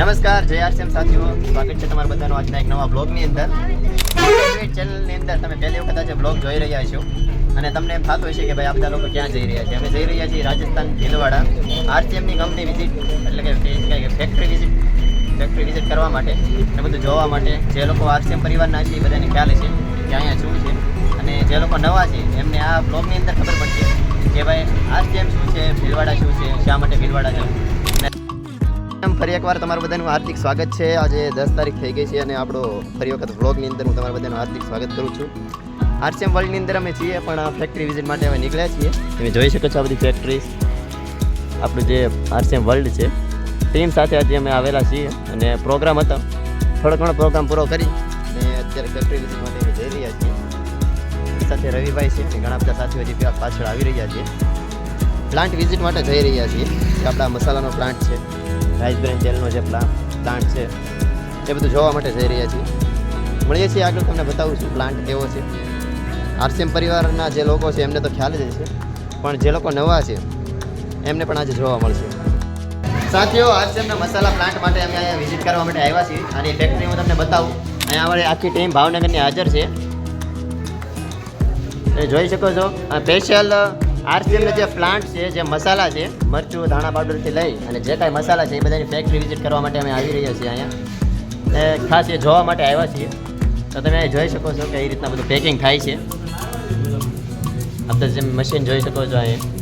નમસ્કાર, જય આરસીએમ સાથીઓ. સ્વાગત છે તમારા બધાનો આજના એક નવા બ્લોગની અંદર. ચેનલની અંદર તમે પહેલી વખત આજે બ્લોગ જોઈ રહ્યા છો. અને તમને એમ થતું હશે કે ભાઈ આ બધા લોકો ક્યાં જઈ રહ્યા છે. અમે જઈ રહ્યા છીએ રાજસ્થાન, ભીલવાડા. આરસીએમની કંપની વિઝિટ એટલે કે ફેક્ટરી વિઝિટ ફેક્ટરી વિઝિટ કરવા માટે અને બધું જોવા માટે જે લોકો આરસીએમ પરિવારના છે એ બધાને ખ્યાલ છે કે અહીંયા શું છે. અને જે લોકો નવા છે, એમને આ બ્લોગની અંદર ખબર પડશે કે ભાઈ આરસીએમ શું છે, ભીલવાડા શું છે, શા માટે ભીલવાડા જવું ફરી એકવાર તમારું બધાનું હાર્દિક સ્વાગત છે. આજે દસ તારીખ થઈ ગઈ છે અને આપણો ફરી વખત વ્લોગની અંદર હું તમારા બધાનું હાર્દિક સ્વાગત કરું છું. આરસીએમ વર્લ્ડની અંદર અમે છીએ, પણ ફેક્ટરી વિઝિટ માટે અમે નીકળ્યા છીએ. તમે જોઈ શકો છો આ બધી ફેક્ટરી આપણું જે આરસીએમ વર્લ્ડ છે ટીમ સાથે આજે અમે આવેલા છીએ અને પ્રોગ્રામ હતો. થોડો ઘણો પ્રોગ્રામ પૂરો કરી અને અત્યારે ફેક્ટરી વિઝિટ માટે અમે જઈ રહ્યા છીએ. સાથે રવિભાઈ છે, ઘણા બધા સાથીઓ પા- પાછળ આવી રહ્યા છે. પ્લાન્ટ વિઝિટ માટે જઈ રહ્યા છીએ. આપણા મસાલાનો પ્લાન્ટ છે. રાઈસબ્રેન જેલનો જે પ્લાન્ટ છે, એ બધું જોવા માટે જઈ રહ્યા છીએ. મળીએ છીએ આગળ, તમને બતાવું છું પ્લાન્ટ કેવો છે. આરસીએમ પરિવારના જે લોકો છે, એમને તો ખ્યાલ જ છે પણ જે લોકો નવા છે, એમને પણ આજે જોવા મળશે. સાથીઓ, આરસીએમના મસાલા પ્લાન્ટ માટે અમે અહીંયા વિઝિટ કરવા માટે આવ્યા છીએ. અને ફેક્ટરી હું તમને બતાવું. અહીંયા અમારી આખી ટીમ ભાવનગરની હાજર છે. જોઈ શકો છો સ્પેશિયલ આરસીએમના જે પ્લાન્ટ છે, જે મસાલા છે, મરચું, ધાણા પાવડરથી લઈ અને જે કાંઈ મસાલા છે, એ બધાની ફેક્ટરી વિઝિટ કરવા માટે અમે આવી રહ્યા છીએ અહીંયા. એ ખાસ એ જોવા માટે આવ્યા છીએ. તો તમે જોઈ શકો છો કે એ રીતના બધું પેકિંગ થાય છે. આપણે જેમ મશીન જોઈ શકો છો અહીંયા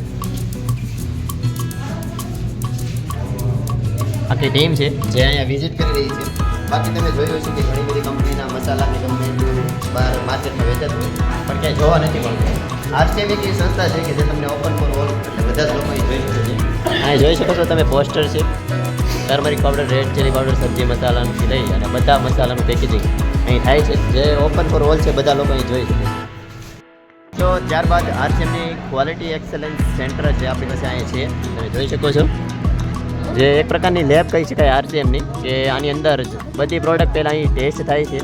આખી ટીમ છે જે અહીંયા વિઝિટ કરી રહી છે. બાકી તમે જોયું હશે કે ઘણી બધી કંપનીના મસાલાની કંપની બહાર માર્કેટમાં વેચાતું હોય પણ ક્યાંય જોવા નથી મળતું. આરસીએમ એક એવી સંસ્થા છે કે જે તમને ઓપન ફોર ઓલ એટલે બધા જ લોકો જોઈ શકે છે. અહીંયા જોઈ શકો છો તમે પોસ્ટર છે. Turmeric powder red chilli powder સબ્જી મસાલાનું લઈ અને બધા મસાલાનું પેકેજિંગ અહીં થાય છે. જે ઓપન ફોર ઓલ છે, બધા લોકો અહીં જોઈ શકે છે. તો ત્યારબાદ આરસીએમની ક્વોલિટી એક્સેલન્સ સેન્ટર જે આપણી પાસે અહીંયા છે, તમે જોઈ શકો છો. જે એક પ્રકારની લેબ કહી શકાય આરસીએમની કે આની અંદર બધી પ્રોડક્ટ પહેલાં અહીં ટેસ્ટ થાય છે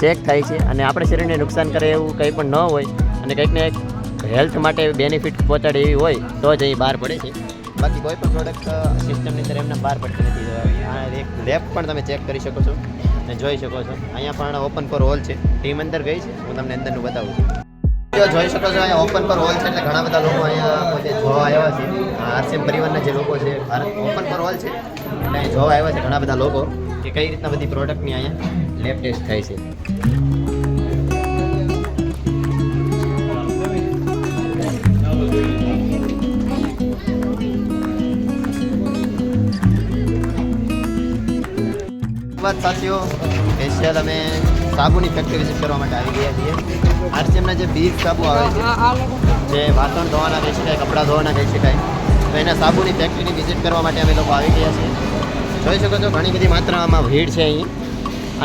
ચેક થાય છે, અને આપણે શરીરને નુકસાન કરે એવું કંઈ પણ ન હોય, અને કંઈક ને કંઈક હેલ્થ માટે બેનિફિટ પહોંચાડે એવી હોય, તો જ અહીં બહાર પડે છે. બાકી કોઈ પણ પ્રોડક્ટ સિસ્ટમની અંદર એમને બહાર પડતી નથી. આ એક લેબ પણ તમે ચેક કરી શકો છો અને જોઈ શકો છો. અહીંયા પણ ઓપન ફોર હોલ છે. ટીમ અંદર ગઈ છે. હું તમને અંદરનું બતાવું છું. જો જોઈ શકો છો. અહીંયા ઓપન પર હોલ છે એટલે ઘણા બધા લોકો અહીંયા પોતે જોવા આવ્યા છે. આરસીએમ પરિવારના જે લોકો છે ભારત ઓપન પર હોલ છે. એટલે અહીં જોવા આવ્યા છે ઘણા બધા લોકો કે કઈ રીતના બધી પ્રોડક્ટની અહીંયા લેબ ટેસ્ટ થાય છે. વાત સાથીઓ સ્પેશિયલ અમે સાબુની ફેક્ટરી વિઝિટ કરવા માટે આવી ગયા છીએ. આરસીએમના જે બીજ સાબુ આવે છે જે વાસણ ધોવાના કહી શકાય કપડાં ધોવાના કહી શકાય તો એના સાબુની ફેક્ટરીની વિઝિટ કરવા માટે અમે લોકો આવી ગયા છીએ. જોઈ શકો છો ઘણી બધી માત્રામાં ભીડ છે અહીં.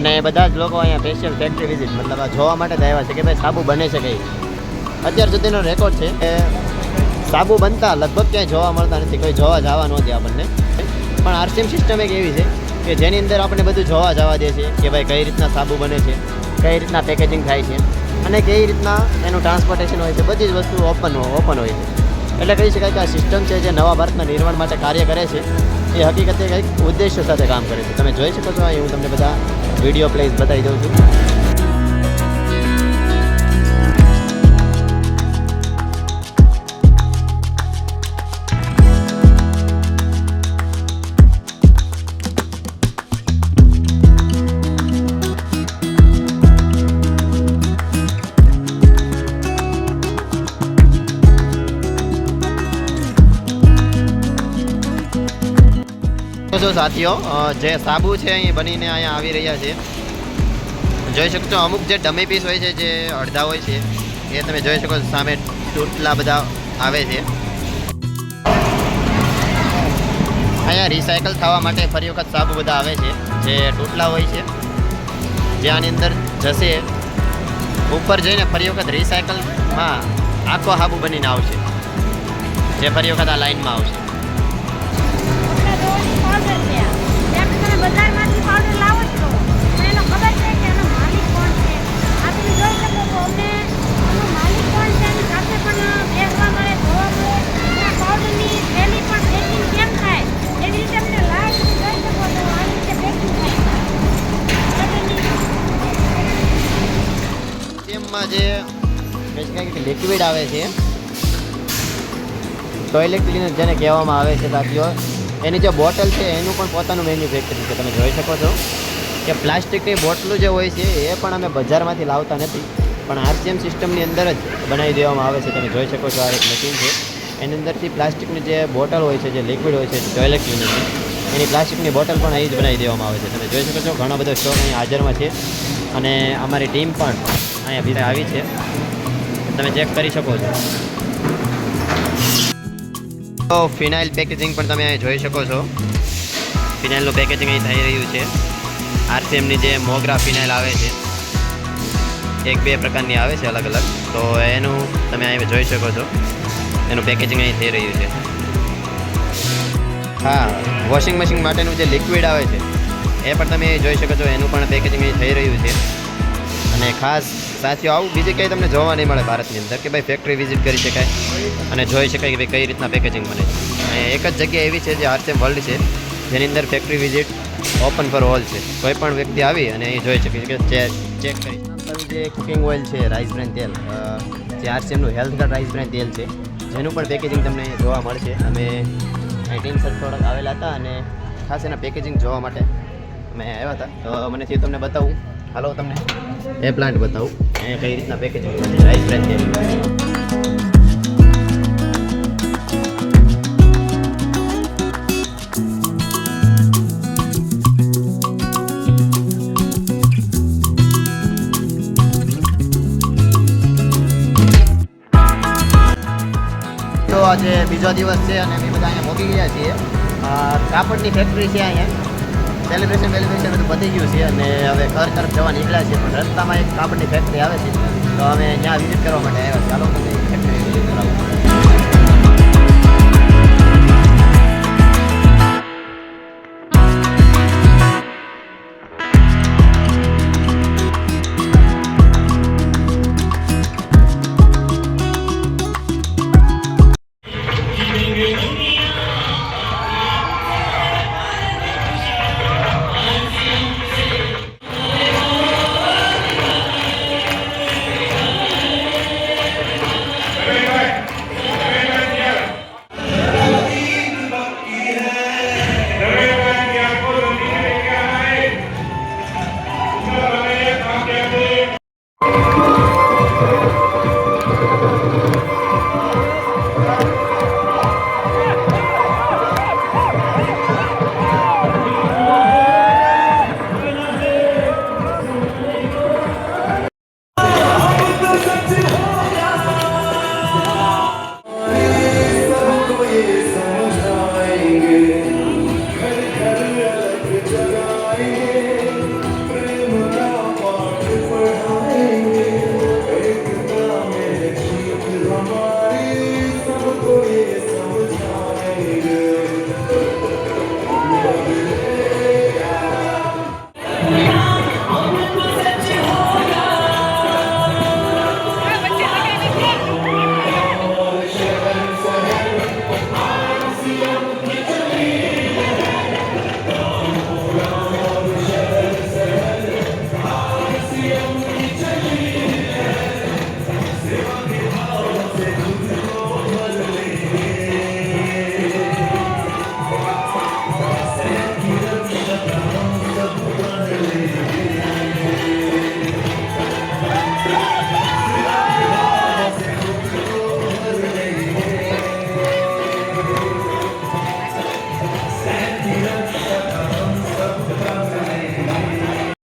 અને બધા જ લોકો અહીંયા સ્પેશિયલ ફેક્ટરી વિઝિટ મતલબ આ જોવા માટે જ આવ્યા છે કે ભાઈ સાબુ બને છે કઈ અત્યાર સુધીનો રેકોર્ડ છે કે સાબુ બનતા લગભગ ક્યાંય જોવા મળતા નથી કોઈ જોવા જવા નહોતી આપણને. પણ આરસીએમ સિસ્ટમ એક એવી છે કે જેની અંદર આપણે બધું જોવા જવા દે છે કે ભાઈ કઈ રીતના સાબુ બને છે, કઈ રીતના પેકેજિંગ થાય છે અને કઈ રીતના એનું ટ્રાન્સપોર્ટેશન હોય છે, બધી જ વસ્તુ ઓપન ઓપન હોય છે. એટલે કહી શકાય કે આ સિસ્ટમ છે જે નવા ભારતના નિર્માણ માટે કાર્ય કરે છે, એ હકીકતે કંઈક ઉદ્દેશ્ય સાથે કામ કરે છે. તમે જોઈ શકો છો, અહીં હું તમને બધા વીડિયો પ્લેસ બતાવી દઉં છું. જો સાથીઓ જે સાબુ છે અહીં બનીને અહીંયા આવી રહ્યા છે. જોઈ શકશો અમુક જે ડમી પીસ હોય છે, જે અડધા હોય છે, એ તમે જોઈ શકો છો, સામે તૂટલા બધા આવે છે. અહીંયા રિસાયકલ થવા માટે ફરી વખત સાબુ બધા આવે છે, જે તૂટલા હોય છે. જે આની અંદર જશે. ઉપર જઈને ફરી વખત રિસાયકલમાં આખો સાબુ બનીને આવશે. જે ફરી વખત આ લાઇનમાં આવશે. લિક્વિડ આવે છે. ટોયલેટ ક્લીનર જેને કહેવામાં આવે છે સાથીઓ, એની જે બોટલ છે, એનું પણ પોતાનું મેન્યુફેક્ચરિંગ છે. તમે જોઈ શકો છો કે પ્લાસ્ટિકની બોટલો જે હોય છે, એ પણ અમે બજારમાંથી લાવતા નથી. પણ આરસીએમ સિસ્ટમની અંદર જ બનાવી દેવામાં આવે છે. તમે જોઈ શકો છો આ એક મશીન છે. એની અંદરથી પ્લાસ્ટિકની જે બોટલ હોય છે, જે લિક્વિડ હોય છે ટોયલેટ ક્લીનરની એની પ્લાસ્ટિકની બોટલ પણ અહીં જ બનાવી દેવામાં આવે છે. તમે જોઈ શકો છો, ઘણો બધો સ્ટોક અહીં હાજરમાં છે. અને અમારી ટીમ પણ અહીંયા આવી છે. તમે ચેક કરી શકો છો. તો ફિનાઇલ પેકેજિંગ પણ તમે અહીં જોઈ શકો છો. ફિનાઇલનું પેકેજિંગ અહીં થઈ રહ્યું છે. આરસીએમની જે મોગરા ફિનાઇલ આવે છે, એક બે પ્રકારની આવે છે અલગ અલગ. તો એનું તમે અહીં જોઈ શકો છો. એનું પેકેજિંગ અહીં થઈ રહ્યું છે. હા વોશિંગ મશીન માટેનું જે લિક્વિડ આવે છે, એ પણ તમે જોઈ શકો છો. એનું પણ પેકેજિંગ અહીં થઈ રહ્યું છે. અને ખાસ સાથીઓ, આવું બીજી કંઈ તમને જોવા નહીં મળે ભારતની અંદર કે ભાઈ ફેક્ટરી વિઝિટ કરી શકાય અને જોઈ શકાય કે ભાઈ કઈ રીતના પેકેજિંગ બને છે. એક જ જગ્યા એવી છે જે આરસીએમ વર્લ્ડ છે, જેની અંદર factory visit open for all છે. કોઈ પણ વ્યક્તિ આવી અને એ જોઈ શકે કે ચેક કરી. જે કુકિંગ ઓઇલ છે રાઈસ બ્રેન તેલ જે આરસીએમનું હેલ્થ કાર્ડ રાઈસ બ્રેન તેલ છે, જેનું પણ પેકેજિંગ તમને જોવા મળશે. અમે ટીમ સર થોડાક આવેલા હતા અને ખાસ એના પેકેજિંગ જોવા માટે અમે આવ્યા હતા. તો મને થયું તમને બતાવું હાલો તમને. એ પ્લાન્ટ બતાવું. એ કઈ રીતના પેકેજ રાઈસ પ્લાન્ટ છે. આજે બીજો દિવસ છે અને અમે બધા અહીંયા મોકલી ગયા છીએ. કાપડની ફેક્ટરી છે અહીંયા. સેલિબ્રેશન વેલિબ્રેશન બધું પતી ગયું છે અને હવે ઘર તરફ જવા નીકળ્યા છીએ પણ રસ્તામાં એક કાપડની ફેક્ટરી આવે છે. તો અમે ત્યાં વિઝિટ કરવા માટે આવ્યા ચાલો ફેક્ટરી વિઝિટ કરાવું